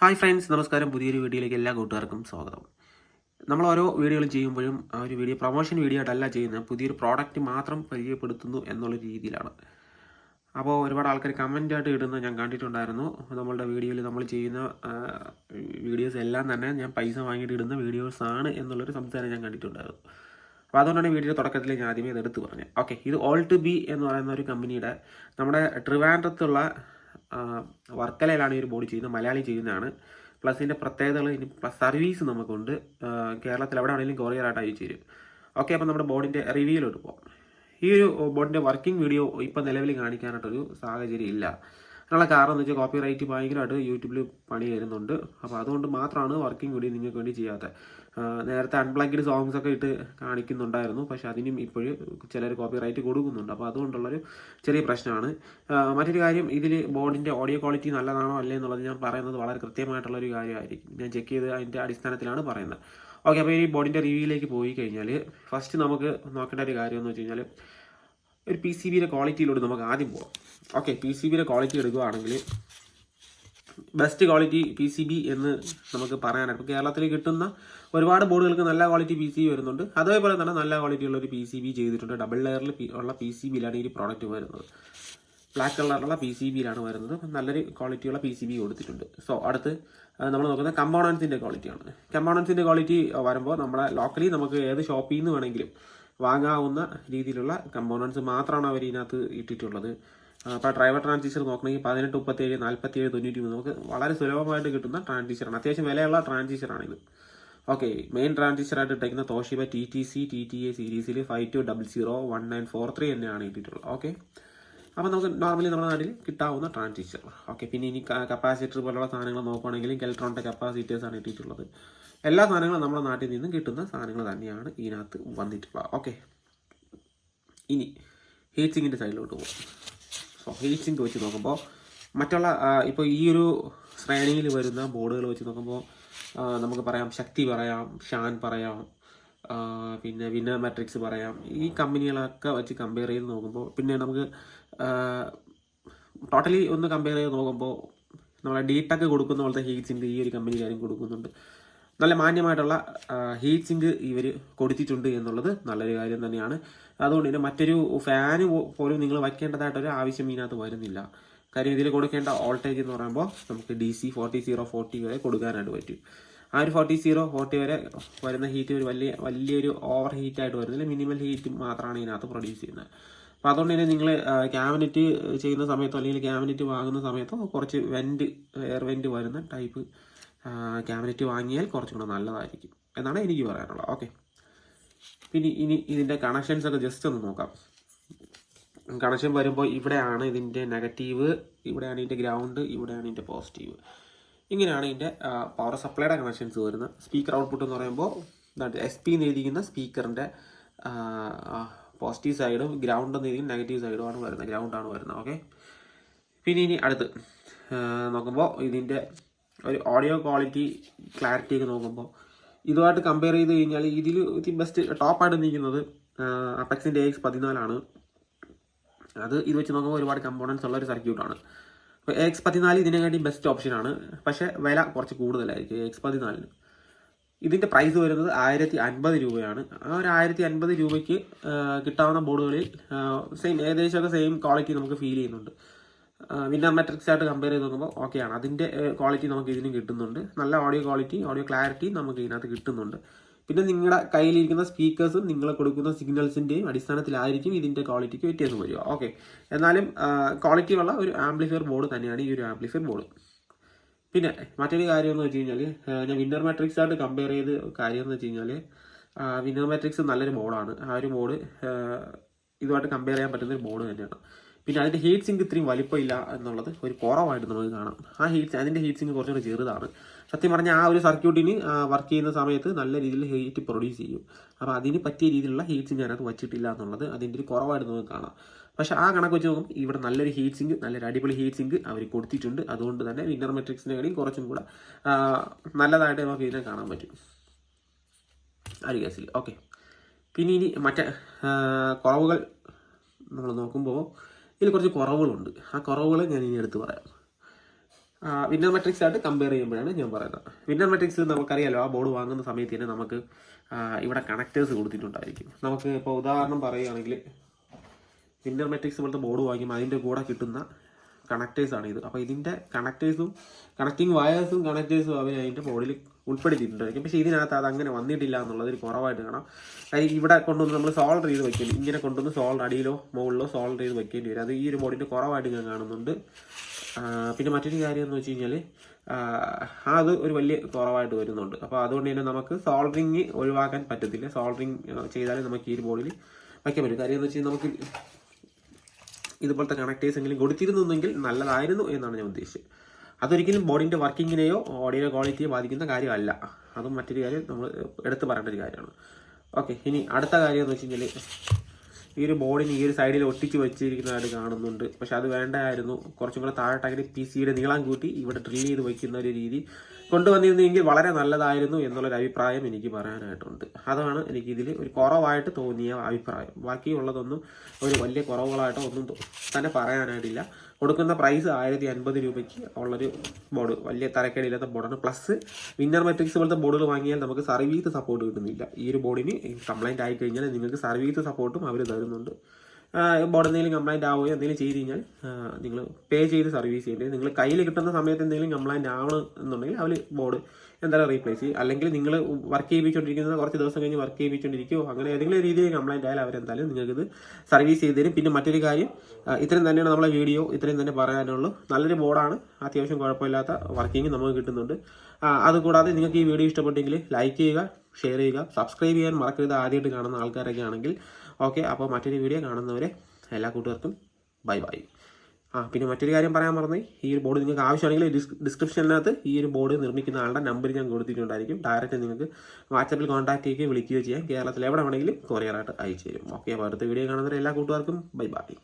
Hi friends നമസ്കാരം. പുതിയൊരു വീഡിയോയിലേക്ക് എല്ലാ കൂട്ടുകാർക്കും സ്വാഗതം. നമ്മൾ ഓരോ വീഡിയോകളും ചെയ്യുമ്പോഴും ആ ഒരു വീഡിയോ പ്രൊമോഷൻ വീഡിയോ ആയിട്ടല്ല ചെയ്യുന്നത്. പുതിയൊരു പ്രോഡക്റ്റ് മാത്രം പരിചയപ്പെടുത്തുന്നു എന്നുള്ള രീതിയിലാണ്. അപ്പോൾ ഒരുപാട് ആൾക്കാർ കമന്റ് ആയിട്ട് ഇടുന്നത് ഞാൻ കണ്ടിട്ടുണ്ടായിരുന്നു. നമ്മളുടെ വീഡിയോയിൽ നമ്മൾ ചെയ്യുന്ന വീഡിയോസ് എല്ലാം തന്നെ ഞാൻ പൈസ വാങ്ങിയിട്ട് ഇടുന്ന വീഡിയോസ് ആണ് എന്നുള്ളൊരു സംസാരം ഞാൻ കണ്ടിട്ടുണ്ടായിരുന്നു. അപ്പോൾ അതുകൊണ്ടാണ് വീഡിയോയുടെ തുടക്കത്തിൽ ഞാൻ ആദ്യമേ ഇത് എടുത്ത് പറഞ്ഞത്. ഓക്കെ ഇത് ഓൾ ടു ബി എന്ന് പറയുന്ന ഒരു കമ്പനിയുടെ നമ്മുടെ ട്രിവാൻഡ്രത്തുള്ള വർക്കലയിലാണ് ഈ ഒരു ബോഡി ചെയ്യുന്നത് മലയാളി ചെയ്യുന്നതാണ്. പ്ലസ് ഇതിന്റെ പ്രത്യേകതകൾ ഇനി പ്ലസ് സർവീസ് നമുക്കുണ്ട്. കേരളത്തിൽ എവിടെ ആണെങ്കിലും കൊറിയറായിട്ട് അയച്ചു തരും ഓക്കെ അപ്പോൾ നമ്മുടെ ബോഡിന്റെ റിവ്യൂയിലോട്ട് പോകാം ഈ ഒരു ബോഡിന്റെ വർക്കിംഗ് വീഡിയോ ഇപ്പം നിലവിൽ കാണിക്കാനായിട്ടൊരു സാഹചര്യം ഇല്ല. അതിനുള്ള കാരണം എന്ന് വെച്ചാൽ കോപ്പി റൈറ്റ് ഭയങ്കരമായിട്ട് യൂട്യൂബിൽ പണി വരുന്നുണ്ട് അപ്പോൾ അതുകൊണ്ട് മാത്രമാണ് വർക്കിംഗ് വീഡിയോ നിങ്ങൾക്ക് വേണ്ടി ചെയ്യാത്തത്. നേരത്തെ അൺപ്ലഗ്ഡ് സോങ്സ് ഒക്കെ ഇട്ട് കാണിക്കുന്നുണ്ടായിരുന്നു. പക്ഷെ അതിനും ഇപ്പോഴും ചിലർ കോപ്പി റൈറ്റ് കൊടുക്കുന്നുണ്ട്. അപ്പോൾ അതുകൊണ്ടുള്ളൊരു ചെറിയ പ്രശ്നമാണ് മറ്റൊരു കാര്യം ഇതിൽ ബോർഡിന്റെ ഓഡിയോ ക്വാളിറ്റി നല്ലതാണോ അല്ലേ എന്നുള്ളത് ഞാൻ പറയുന്നത് വളരെ കൃത്യമായിട്ടുള്ളൊരു കാര്യമായിരിക്കും. ഞാൻ ചെക്ക് ചെയ്ത് അതിന്റെ അടിസ്ഥാനത്തിലാണ് പറയുന്നത്. ഓക്കെ അപ്പോൾ ഈ ബോർഡിന്റെ റിവ്യൂയിലേക്ക് പോയി കഴിഞ്ഞാൽ ഫസ്റ്റ് നമുക്ക് നോക്കേണ്ട ഒരു കാര്യം എന്ന് വെച്ച് കഴിഞ്ഞാൽ ഒരു പി സി ബിയുടെ ക്വാളിറ്റിയിലൂടെ നമുക്ക് ആദ്യം പോകാം ഓക്കെ പി സി ബിയുടെ ക്വാളിറ്റി എടുക്കുകയാണെങ്കിൽ best quality P C B എന്ന് നമുക്ക് പറയാനായിട്ട് ഇപ്പോൾ കേരളത്തിൽ കിട്ടുന്ന ഒരുപാട് ബോർഡുകൾക്ക് നല്ല ക്വാളിറ്റി പി സി ബി വരുന്നുണ്ട്. അതേപോലെ തന്നെ നല്ല ക്വാളിറ്റി ഉള്ള ഒരു പി സി ബി ചെയ്തിട്ടുണ്ട്. ഡബിൾ ലെയറിൽ ഉള്ള പി സി ബിയിലാണ് ഈ പ്രോഡക്റ്റ് വരുന്നത്. ബ്ലാക്ക് കളറിലുള്ള പി സി ബിയിലാണ് വരുന്നത്. നല്ലൊരു ക്വാളിറ്റിയുള്ള പി സി ബി കൊടുത്തിട്ടുണ്ട്. സോ അടുത്ത് നമ്മൾ നോക്കുന്നത് കമ്പോണൻസിന്റെ ക്വാളിറ്റിയാണ് കമ്പോണൻസിന്റെ ക്വാളിറ്റി വരുമ്പോൾ നമ്മളെ ലോക്കലി നമുക്ക് ഏത് ഷോപ്പിൽ നിന്ന് വേണമെങ്കിലും വാങ്ങാവുന്ന രീതിയിലുള്ള കമ്പോണൻസ് മാത്രമാണ് അവർ ഇതിനകത്ത് ഇട്ടിട്ടുള്ളത്. അപ്പോൾ ഡ്രൈവർ ട്രാൻസിസ്റ്റർ നോക്കണമെങ്കിൽ പതിനെട്ട് മുപ്പത്തേഴ് നാൽപ്പത്തേഴ് തൊണ്ണൂറ്റി മൂന്ന് നമുക്ക് വളരെ സുലഭമായിട്ട് കിട്ടുന്ന ട്രാൻസിസ്റ്ററാണ് അത്യാവശ്യം വിലയുള്ള ട്രാൻസിസ്റ്ററാണിത് ഓക്കെ മെയിൻ ട്രാൻസിസ്റ്ററായിട്ട് ഇട്ടേക്കുന്ന Toshiba T T C T T A സീരീസിൽ five two double zero one nine four three തന്നെയാണ് ഇട്ടിട്ടുള്ളത്. ഓക്കെ അപ്പോൾ നമുക്ക് നോർമലി നമ്മുടെ നാട്ടിൽ കിട്ടാവുന്ന ട്രാൻസിസ്റ്റർ ഓക്കെ പിന്നെ ഇനി കപ്പാസിറ്റർ പോലുള്ള സാധനങ്ങൾ നോക്കുകയാണെങ്കിൽ കെൽട്രോണിന്റെ ആണ് ഇട്ടിട്ടുള്ളത്. എല്ലാ സാധനങ്ങളും നമ്മുടെ നാട്ടിൽ നിന്നും കിട്ടുന്ന സാധനങ്ങൾ തന്നെയാണ് ഇതിനകത്ത് വന്നിട്ടുള്ളത്. ഓക്കെ ഇനി ഹീറ്റ് സിങ്ങിന്റെ സൈഡിലോട്ട് പോകും സോ സിങ്ക് വെച്ച് നോക്കുമ്പോൾ മറ്റുള്ള ഇപ്പോൾ ഈ ഒരു ശ്രേണിയിൽ വരുന്ന ബോർഡുകൾ വെച്ച് നോക്കുമ്പോൾ നമുക്ക് പറയാം ശക്തി പറയാം ഷാൻ പറയാം പിന്നെ വിന്നർ മാട്രിക്സ് പറയാം. ഈ കമ്പനികളൊക്കെ വെച്ച് കമ്പയർ ചെയ്ത് നോക്കുമ്പോൾ പിന്നെ നമുക്ക് ടോട്ടലി ഒന്ന് കമ്പയർ ചെയ്ത് നോക്കുമ്പോൾ നമ്മളെ ഡീടെക് കൊടുക്കുന്ന പോലത്തെ ഹീറ്റ്സിന്റെ ഈ ഒരു കമ്പനിക്കാരും കൊടുക്കുന്നുണ്ട്. നല്ല മാന്യമായിട്ടുള്ള ഹീറ്റ് സിങ്ക് ഇവർ കൊടുത്തിട്ടുണ്ട് എന്നുള്ളത് നല്ലൊരു കാര്യം തന്നെയാണ്. അതുകൊണ്ട് തന്നെ മറ്റൊരു ഫാന് പോലും നിങ്ങൾ വയ്ക്കേണ്ടതായിട്ടൊരു ആവശ്യം ഇതിനകത്ത് വരുന്നില്ല. കാര്യം ഇതിൽ കൊടുക്കേണ്ട വോൾട്ടേജ് എന്ന് പറയുമ്പോൾ നമുക്ക് D C forty zero forty വരെ കൊടുക്കാനായിട്ട് പറ്റും. ആ ഒരു ഫോർട്ടി സീറോ ഫോർട്ടി വരെ വരുന്ന ഹീറ്റ് ഒരു വലിയ വലിയൊരു ഓവർ ഹീറ്റ് ആയിട്ട് വരുന്നില്ല. മിനിമൽ ഹീറ്റ് മാത്രമാണ് ഇതിനകത്ത് പ്രൊഡ്യൂസ് ചെയ്യുന്നത്. അപ്പോൾ അതുകൊണ്ട് തന്നെ നിങ്ങൾ ക്യാബിനറ്റ് ചെയ്യുന്ന സമയത്തോ അല്ലെങ്കിൽ ക്യാബിനറ്റ് വാങ്ങുന്ന സമയത്തോ കുറച്ച് വെന്റ് എയർ വെന്റ് വരുന്ന ടൈപ്പ് ക്യാബിനറ്റ് വാങ്ങിയാൽ കുറച്ചും കൂടെ നല്ലതായിരിക്കും എന്നാണ് എനിക്ക് പറയാനുള്ളത്. ഓക്കെ പിന്നെ ഇനി ഇതിന്റെ കണക്ഷൻസ് ഒക്കെ ജസ്റ്റ് ഒന്ന് നോക്കാം. കണക്ഷൻ വരുമ്പോൾ ഇവിടെയാണ് ഇതിന്റെ നെഗറ്റീവ് ഇവിടെയാണ് ഇതിന്റെ ഗ്രൗണ്ട് ഇവിടെയാണ് ഇതിന്റെ പോസിറ്റീവ് ഇങ്ങനെയാണ് ഇതിന്റെ പവർ സപ്ലൈയുടെ കണക്ഷൻസ് വരുന്നത്. സ്പീക്കർ ഔട്ട്പുട്ട് എന്ന് പറയുമ്പോൾ എസ് പി എന്ന് എഴുതിയിരിക്കുന്ന സ്പീക്കറിന്റെ പോസിറ്റീവ് സൈഡും ഗ്രൗണ്ട് എന്ന് എഴുതി നെഗറ്റീവ് സൈഡുമാണ് വരുന്നത്. ഗ്രൗണ്ടാണ് വരുന്നത്. ഓക്കെ പിന്നെ ഇനി അടുത്ത് നോക്കുമ്പോൾ ഇതിന്റെ ഒരു ഓഡിയോ ക്വാളിറ്റി ക്ലാരിറ്റി ഒക്കെ നോക്കുമ്പോൾ ഇതുമായിട്ട് കമ്പയർ ചെയ്ത് കഴിഞ്ഞാൽ ഇതിൽ ബെസ്റ്റ് ടോപ്പായിട്ട് നിൽക്കുന്നത് അപെക്സിന്റെ എക്സ് പതിനാലാണ്. അത് ഇത് വെച്ച് നോക്കുമ്പോൾ ഒരുപാട് കമ്പോണൻസ് ഉള്ള ഒരു സർക്യൂട്ടാണ് അപ്പോൾ എക്സ് പതിനാല് ഇതിനെക്കാട്ടി ബെസ്റ്റ് ഓപ്ഷനാണ് പക്ഷേ വില കുറച്ച് കൂടുതലായിരിക്കും എക്സ് പതിനാലിന്. ഇതിന്റെ പ്രൈസ് വരുന്നത് ആയിരത്തി അൻപത് രൂപയാണ്. ആ ഒരു ആയിരത്തി അൻപത് രൂപയ്ക്ക് കിട്ടാവുന്ന ബോർഡുകളിൽ സെയിം ഏകദേശമൊക്കെ സെയിം ക്വാളിറ്റി നമുക്ക് ഫീൽ ചെയ്യുന്നുണ്ട്. വിന്നർ മെട്രിക്സ് ആയിട്ട് കമ്പയർ ചെയ്ത് നോക്കുമ്പോൾ ആണ്. അതിന്റെ ക്വാളിറ്റി നമുക്ക് ഇതിനും കിട്ടുന്നുണ്ട്. നല്ല ഓഡിയോ ക്വാളിറ്റി ഓഡിയോ ക്ലാരിറ്റി നമുക്ക് ഇതിനകത്ത് കിട്ടുന്നുണ്ട്. പിന്നെ നിങ്ങളുടെ കയ്യിലിരിക്കുന്ന സ്പീക്കേഴ്സും നിങ്ങൾ കൊടുക്കുന്ന സിഗ്നൽസിന്റെയും അടിസ്ഥാനത്തിലായിരിക്കും ഇതിന്റെ ക്വാളിറ്റിക്ക് വ്യത്യാസം വരിക. ഓക്കെ എന്നാലും ക്വാളിറ്റി ഉള്ള ഒരു ആംപ്ലിഫയർ ബോർഡ് തന്നെയാണ് ഈ ഒരു ആംപ്ലിഫയർ ബോർഡ് പിന്നെ മറ്റൊരു കാര്യം എന്ന് വെച്ച് കഴിഞ്ഞാൽ ഞാൻ വിന്നർ മാട്രിക്സ് ആയിട്ട് കമ്പയർ ചെയ്ത് കാര്യം എന്ന് വെച്ച് കഴിഞ്ഞാൽ വിന്നർ മാട്രിക്സ് നല്ലൊരു ബോർഡാണ് ആ ഒരു ബോർഡ് ഇതുമായിട്ട് കമ്പയർ ചെയ്യാൻ പറ്റുന്ന ഒരു ബോർഡ് തന്നെയാണ്. പിന്നെ അതിന്റെ ഹീറ്റ് സിങ്ക് ഇത്രയും വലിപ്പമില്ല എന്നുള്ളത് ഒരു കുറവായിട്ട് നമുക്ക് കാണാം. ആ ഹീറ്റ് അതിന്റെ ഹീറ്റ് സിങ്ക് കുറച്ചുകൂടി ചെറുതാണ്. സത്യം പറഞ്ഞാൽ ആ ഒരു സർക്യൂട്ടിന് വർക്ക് ചെയ്യുന്ന സമയത്ത് നല്ല രീതിയിൽ ഹീറ്റ് പ്രൊഡ്യൂസ് ചെയ്യും. അപ്പോൾ അതിന് പറ്റിയ രീതിയിലുള്ള ഹീറ്റ് സിങ്ക് അതിനകത്ത് വച്ചിട്ടില്ല എന്നുള്ളത് അതിന്റെ ഒരു കുറവായിട്ട് നമുക്ക് കാണാം. പക്ഷെ ആ കണക്ക് വെച്ച് നോക്കും ഇവിടെ നല്ലൊരു ഹീറ്റ് സിങ്ക് നല്ലൊരു അടിപൊളി ഹീറ്റ് സിങ്ക് അവർ കൊടുത്തിട്ടുണ്ട്. അതുകൊണ്ട് തന്നെ വിന്നർ മെട്രിക്സിനെക്കാളും കുറച്ചും കൂടെ നല്ലതായിട്ട് നമുക്ക് ഇതിനെ കാണാൻ പറ്റും. ആ ഒരു കേസിൽ ഓക്കെ പിന്നെ ഇനി മറ്റേ കുറവുകൾ നമ്മൾ നോക്കുമ്പോൾ ഇതിൽ കുറച്ച് കുറവുകളുണ്ട്. ആ കുറവുകൾ ഞാൻ ഇനി എടുത്ത് പറയാം. വിന്നർ മെട്രിക്സ് ആയിട്ട് കമ്പയർ ചെയ്യുമ്പോഴാണ് ഞാൻ പറയുന്നത്. വിന്നർ മെട്രിക്സ് നമുക്കറിയാലോ ആ ബോർഡ് വാങ്ങുന്ന സമയത്ത് തന്നെ നമുക്ക് ഇവിടെ കണക്റ്റേഴ്സ് കൊടുത്തിട്ടുണ്ടായിരിക്കും. നമുക്ക് ഇപ്പോൾ ഉദാഹരണം പറയുകയാണെങ്കിൽ വിന്നർ മെട്രിക്സ് പോലത്തെ ബോർഡ് വാങ്ങിക്കുമ്പോൾ അതിന്റെ കൂടെ കിട്ടുന്ന കണക്റ്റേഴ്സ് ആണ് ഇത്. അപ്പോൾ ഇതിന്റെ കണക്ടേഴ്സും കണക്റ്റിംഗ് വയേഴ്സും കണക്ടേഴ്സും അവർ അതിന്റെ ബോർഡിൽ ഉൾപ്പെടുത്തിയിട്ടുണ്ടായിരിക്കും. പക്ഷേ ഇതിനകത്ത് അത് അങ്ങനെ വന്നിട്ടില്ല എന്നുള്ളത് ഒരു കുറവായിട്ട് കാണാം. കാര്യം ഇവിടെ കൊണ്ടുവന്ന് നമ്മൾ സോൾഡർ ചെയ്ത് വയ്ക്കേണ്ടി ഇങ്ങനെ കൊണ്ടുവന്ന് സോൾഡർ അടിയിലോ മുകളിലോ സോൾഡർ ചെയ്ത് വെക്കേണ്ടി വരും. അത് ഈ ഒരു ബോഡിന്റെ കുറവായിട്ട് ഞാൻ കാണുന്നുണ്ട്. പിന്നെ മറ്റൊരു കാര്യം എന്ന് വെച്ച് കഴിഞ്ഞാൽ അത് ഒരു വലിയ കുറവായിട്ട് വരുന്നുണ്ട്. അപ്പോൾ അതുകൊണ്ട് തന്നെ നമുക്ക് സോൾഡറിങ് ഒഴിവാക്കാൻ പറ്റത്തില്ല. സോൾഡറിങ് ചെയ്താലേ നമുക്ക് ഈ ഒരു ബോർഡിൽ വയ്ക്കാൻ പറ്റും. കാര്യം എന്ന് വെച്ച് കഴിഞ്ഞാൽ നമുക്ക് ഇതുപോലത്തെ കണക്ടേഴ്സ് എങ്കിലും കൊടുത്തിരുന്നെങ്കിൽ നല്ലതായിരുന്നു എന്നാണ് ഞാൻ ഉദ്ദേശിച്ചത്. അതൊരിക്കലും ബോഡിന്റെ വർക്കിങ്ങിനെയോ ഓഡിയോ ക്വാളിറ്റിയെ ബാധിക്കുന്ന കാര്യമല്ല. അതും മറ്റൊരു കാര്യം നമ്മൾ എടുത്ത് പറയേണ്ട ഒരു കാര്യമാണ്. ഓക്കെ ഇനി അടുത്ത കാര്യം എന്ന് വെച്ച് കഴിഞ്ഞാൽ ഈ ഒരു ബോർഡിന് ഈ ഒരു സൈഡിൽ ഒട്ടിച്ച് വെച്ചിരിക്കുന്നതായിട്ട് കാണുന്നുണ്ട്. പക്ഷെ അത് വേണ്ടായിരുന്നു. കുറച്ചും കൂടെ താഴോട്ടാക്കി പി സിയുടെ നീളം കൂട്ടി ഇവിടെ ഡ്രിൽ ചെയ്ത് വയ്ക്കുന്ന ഒരു രീതി കൊണ്ടുവന്നിരുന്നെങ്കിൽ വളരെ നല്ലതായിരുന്നു എന്നുള്ളൊരു അഭിപ്രായം എനിക്ക് പറയാനായിട്ടുണ്ട്. അതാണ് എനിക്ക് ഇതിൽ ഒരു കുറവായിട്ട് തോന്നിയ അഭിപ്രായം. ബാക്കിയുള്ളതൊന്നും ഒരു വലിയ കുറവുകളായിട്ടോ ഒന്നും തന്നെ പറയാനായിട്ടില്ല. കൊടുക്കുന്ന പ്രൈസ് ആയിരത്തി അൻപത് രൂപയ്ക്ക് ഉള്ളൊരു ബോർഡ് വലിയ തരക്കേടില്ലാത്ത ബോർഡാണ് പ്ലസ് വിന്നർ മെട്രിക്സ് പോലത്തെ ബോർഡുകൾ വാങ്ങിയാൽ നമുക്ക് സർവീസ് സപ്പോർട്ട് കിട്ടുന്നില്ല. ഈ ഒരു ബോർഡിന് കംപ്ലൈന്റ് ആയി കഴിഞ്ഞാൽ നിങ്ങൾക്ക് സർവീസ് സപ്പോർട്ടും അവർ തരുന്നുണ്ട്. ബോർഡ് എന്തെങ്കിലും കംപ്ലൈന്റ് ആവുകയോ എന്തെങ്കിലും ചെയ്ത് കഴിഞ്ഞാൽ നിങ്ങൾ പേ ചെയ്ത് സർവീസ് ചെയ്യേണ്ടത് നിങ്ങൾ കയ്യിൽ കിട്ടുന്ന സമയത്ത് എന്തെങ്കിലും കംപ്ലൈന്റ് ആവണം എന്നുണ്ടെങ്കിൽ അവർ ബോർഡ് എന്തായാലും റീപ്ലേസ് ചെയ്യും. അല്ലെങ്കിൽ നിങ്ങൾ വർക്ക് ചെയ്യിപ്പിച്ചുകൊണ്ടിരിക്കുന്നത് കുറച്ച് ദിവസം കഴിഞ്ഞ് വർക്ക് ചെയ്യിപ്പിച്ചുകൊണ്ടിരിക്കുകയോ അങ്ങനെ ഏതെങ്കിലും രീതിയിൽ കംപ്ലൈന്റ് ആയാലും അവരെന്തായാലും നിങ്ങൾക്കിത് സർവീസ് ചെയ്ത് തരും. പിന്നെ മറ്റൊരു കാര്യം ഇത്രയും തന്നെയാണ് നമ്മളെ വീഡിയോ ഇത്രയും തന്നെ പറയാനുള്ളൂ. നല്ലൊരു ബോർഡാണ് അത്യാവശ്യം കുഴപ്പമില്ലാത്ത വർക്കിംഗ് നമുക്ക് കിട്ടുന്നുണ്ട്. അതുകൂടാതെ നിങ്ങൾക്ക് ഈ വീഡിയോ ഇഷ്ടപ്പെട്ടെങ്കിൽ ലൈക്ക് ചെയ്യുക ഷെയർ ചെയ്യുക സബ്സ്ക്രൈബ് ചെയ്യാൻ മറക്കരുത്. ആദ്യമായിട്ട് കാണുന്ന ആൾക്കാരൊക്കെ ആണെങ്കിൽ ഓക്കെ അപ്പോൾ മറ്റൊരു വീഡിയോ കാണുന്നവരെ എല്ലാ കൂട്ടുകാർക്കും ബൈ ബൈ. ആ പിന്നെ മറ്റൊരു കാര്യം പറയാൻ മറന്നു ഈ ഒരു ബോർഡ് നിങ്ങൾക്ക് ആവശ്യമാണെങ്കിൽ ഡിസ്ക്രിപ്ഷനകത്ത് ഈ ഒരു ബോർഡ് നിർമ്മിക്കുന്ന ആളുടെ നമ്പർ ഞാൻ കൊടുത്തിട്ടുണ്ടായിരിക്കും. ഡയറക്റ്റ് നിങ്ങൾക്ക് വാട്സപ്പിൽ കോൺടാക്ട് ചെയ്യുകയോ വിളിക്കുകയോ ചെയ്യാം. കേരളത്തിൽ എവിടെ വേണമെങ്കിലും കൊറിയറായിട്ട് അയച്ചു തരും. ഓക്കെ അപ്പോൾ അടുത്ത വീഡിയോ കാണുന്നവരെ എല്ലാ കൂട്ടുകാർക്കും ബൈ ബൈ.